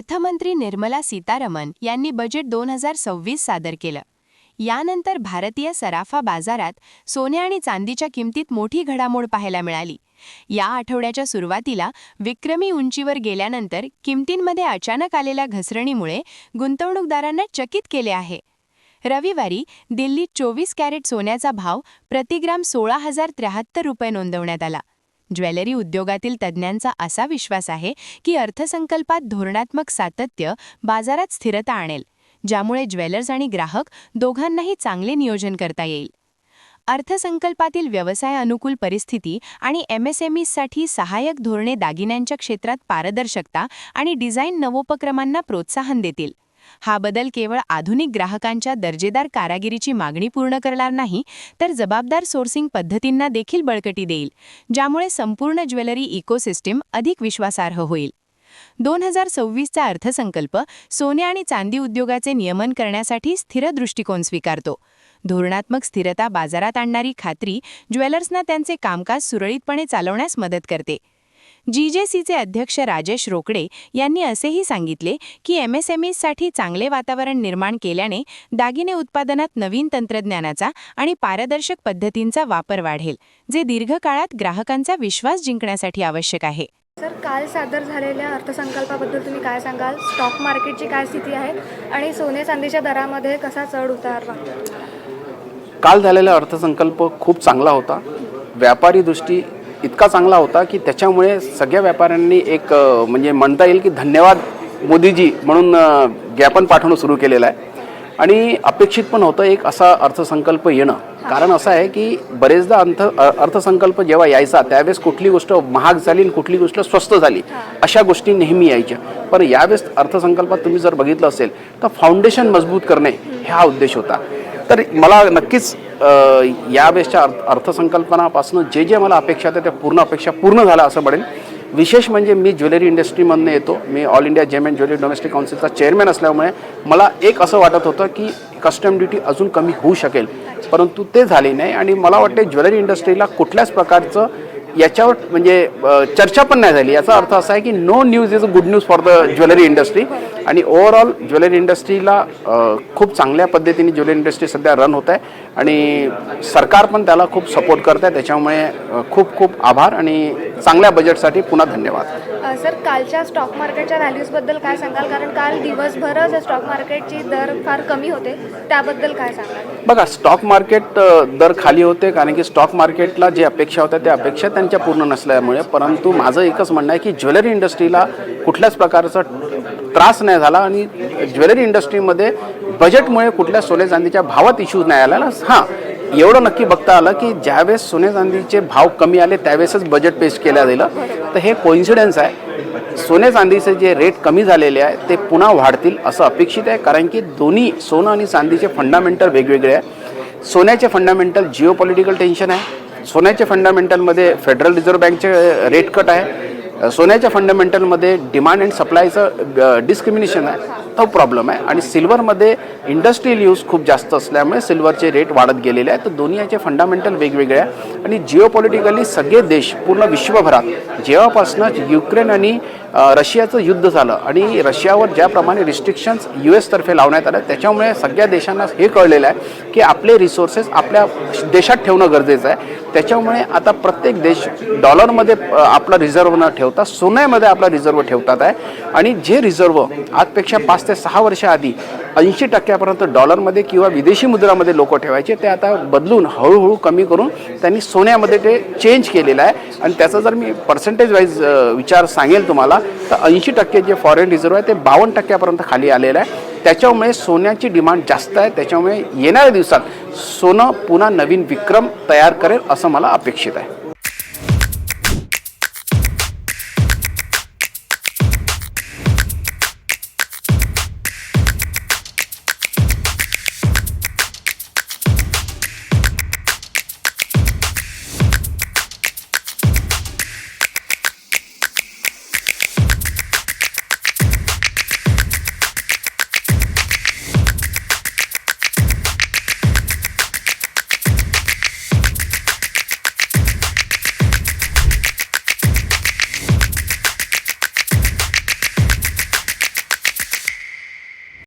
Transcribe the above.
अर्थमंत्री निर्मला सीतारमन यांनी बजेट दोन हजार सव्वीस सादर केलं. यानंतर भारतीय सराफा बाजारात सोन्या आणि चांदीच्या किमतीत मोठी घडामोड पाहायला मिळाली. या आठवड्याच्या सुरुवातीला विक्रमी उंचीवर गेल्यानंतर किमतींमध्ये अचानक आलेल्या घसरणीमुळे गुंतवणूकदारांना चकित केले आहे. रविवारी दिल्लीत चोवीस कॅरेट सोन्याचा भाव प्रतिग्राम सोळा हजार त्र्याहत्तर रुपये नोंदवण्यात आला. ज्वेलरी उद्योगातील तज्ज्ञांचा असा विश्वास आहे की अर्थसंकल्पात धोरणात्मक सातत्य बाजारात स्थिरता आणेल ज्यामुळे ज्वेलर्स आणि ग्राहक दोघांनाही चांगले नियोजन करता येईल. अर्थसंकल्पातील व्यवसाय अनुकूल परिस्थिती आणि एमएसएमईसाठी सहाय्यक धोरणे दागिन्यांच्या क्षेत्रात पारदर्शकता आणि डिझाईन नवोपक्रमांना प्रोत्साहन देतील. हा बदल केवळ आधुनिक ग्राहकांच्या दर्जेदार कारागिरीची मागणी पूर्ण करणार नाही तर जबाबदार सोर्सिंग पद्धतींना देखील बळकटी देईल ज्यामुळे संपूर्ण ज्वेलरी इकोसिस्टीम अधिक विश्वासार्ह होईल. दोन हजार सव्वीसचा अर्थसंकल्प सोने आणि चांदी उद्योगाचे नियमन करण्यासाठी स्थिर दृष्टिकोन स्वीकारतो. धोरणात्मक स्थिरता बाजारात आणणारी खात्री ज्वेलर्सना त्यांचे कामकाज सुरळीतपणे चालवण्यास मदत करते. जीजेसीचे अध्यक्ष राजेश रोकडे यांनी असेही सांगितले की एमएसएमईसाठी चांगले वातावरण निर्माण केल्याने दागिने उत्पादनात नवीन तंत्रज्ञानाचा आणि पारदर्शक पद्धतींचा वापर वाढेल जे दीर्घकाळात ग्राहकांचा विश्वास जिंकण्यासाठी आवश्यक आहे. सर काल सादर झालेल्या अर्थसंकल्पाबद्दल तुम्ही काय सांगाल? स्टॉक मार्केटची काय स्थिती आहे? आणि सोने चांदीच्या दरामध्ये कसा चढ उतार काल झालेला अर्थसंकल्प खूप चांगला होता. व्यापारी दृष्टी इतका चांगला होता की त्याच्यामुळे सगळ्या व्यापाऱ्यांनी एक म्हणजे म्हणता येईल की धन्यवाद मोदीजी म्हणून ज्ञापन पाठवणं सुरू केलेलं आहे. आणि अपेक्षित पण होतं एक असा अर्थसंकल्प येणं. कारण असं आहे की बरेचदा अंथ अर्थसंकल्प जेव्हा यायचा त्यावेळेस कुठली गोष्ट महाग झाली आणि कुठली गोष्ट स्वस्त झाली अशा गोष्टी नेहमी यायच्या. पण यावेळेस अर्थसंकल्पात तुम्ही जर बघितलं असेल तर फाउंडेशन मजबूत करणे हा उद्देश होता. तर मला नक्कीच यावेळेसच्या अर्थ अर्थसंकल्पनापासून जे जे मला अपेक्षा होत्या त्या पूर्ण अपेक्षा पूर्ण झाल्या असं पडेल विशेष म्हणजे मी ज्वेलरी इंडस्ट्रीमधनं येतो. मी all India gem and jewellery domestic काउन्सिलचा chairman असल्यामुळे मला एक असं वाटत होतं की कस्टम ड्युटी अजून कमी होऊ शकेल. परंतु ते झाले नाही आणि मला वाटते ज्वेलरी इंडस्ट्रीला कुठल्याच प्रकारचं याच्यावर म्हणजे चर्चा पण नाही झाली. याचा अर्थ असा आहे की no news is a good news for the jewellery industry आणि ओव्हरऑल ज्वेलरी इंडस्ट्रीला खूप चांगल्या पद्धतीने ज्वेलरी इंडस्ट्री सध्या रन होत आहे आणि सरकार पण त्याला खूप सपोर्ट करत आहे त्याच्यामुळे खूप खूप आभार आणि चांगल्या बजेटसाठी पुन्हा धन्यवाद. सर कालच्या स्टॉक मार्केटच्या व्हॅल्यूजबद्दल काय सांगाल? कारण काल दिवसभरच स्टॉक मार्केटची दर फार कमी होते. त्याबद्दल काय सांगाल? बघा स्टॉक मार्केट दर खाली होते. कारण की स्टॉक मार्केटला जे अपेक्षा होत्या त्या अपेक्षा त्यांच्या पूर्ण नसल्यामुळे. परंतु माझं एकच म्हणणं आहे की ज्वेलरी इंडस्ट्रीला कुठल्याच प्रकारचा त्रास नाही झाला आणि ज्वेलरी इंडस्ट्रीमध्ये बजेटमुळे कुठल्या सोने चांदीच्या भावात इश्यूज नाही आला हां एवढं नक्की बघता आलं की ज्यावेळेस सोने चांदीचे भाव कमी आले त्यावेळेसच बजेट पेश केलं गेलं. तर हे कोइन्सिडन्स आहे. सोने चांदीचे जे रेट कमी झालेले आहे ते पुन्हा वाढतील असं अपेक्षित आहे कारण की दोन्ही सोनं आणि चांदीचे फंडामेंटल वेगवेगळे आहे. सोन्याचे फंडामेंटल जिओ पॉलिटिकल टेन्शन आहे सोन्याच्या फंडामेंटलमध्ये फेडरल रिझर्व्ह बँकचे रेट कट आहे. सोन्याच्या फंडामेंटलमध्ये डिमांड अँड सप्लायचं डिस्क्रिमिनेशन आहे तो प्रॉब्लेम आहे. आणि सिल्वरमध्ये इंडस्ट्रीयल यूज खूप जास्त असल्यामुळे सिल्वरचे रेट वाढत गेलेले आहेत. तर दोन्ही याचे फंडामेंटल वेगवेगळे आहे. आणि जिओ पॉलिटिकली सगळे देश पूर्ण विश्वभरात जेव्हापासूनच युक्रेन आणि रशियाचं युद्ध झालं आणि रशियावर ज्याप्रमाणे रिस्ट्रिक्शन्स यू एसतर्फे लावण्यात आल्या त्याच्यामुळे सगळ्या देशांना हे कळलेलं आहे की आपले रिसोर्सेस आपल्या देशात ठेवणं गरजेचं आहे. त्याच्यामुळे आता प्रत्येक देश डॉलरमध्ये आपला रिझर्व्ह न ठेवता सोन्यामध्ये आपला रिझर्व्ह ठेवतात आहे. आणि जे रिझर्व्ह आजपेक्षा पाच ते सहा वर्षाआधी ऐंशी टक्क्यापर्यंत डॉलरमध्ये किंवा विदेशी मुद्रामध्ये लोक ठेवायचे ते आता बदलून हळूहळू कमी करून त्यांनी सोन्यामध्ये ते चेंज केलेलं आहे. आणि त्याचा जर मी पर्सेंटेज वाईज विचार सांगेल तुम्हाला तर ऐंशी टक्के जे फॉरेन रिझर्व्ह आहे ते बावन्न टक्क्यापर्यंत खाली आलेलं आहे. त्याच्यामुळे सोन्याची डिमांड जास्त आहे. त्याच्यामुळे येणाऱ्या दिवसात सोनं पुन्हा नवीन विक्रम तयार करेल असं मला अपेक्षित आहे.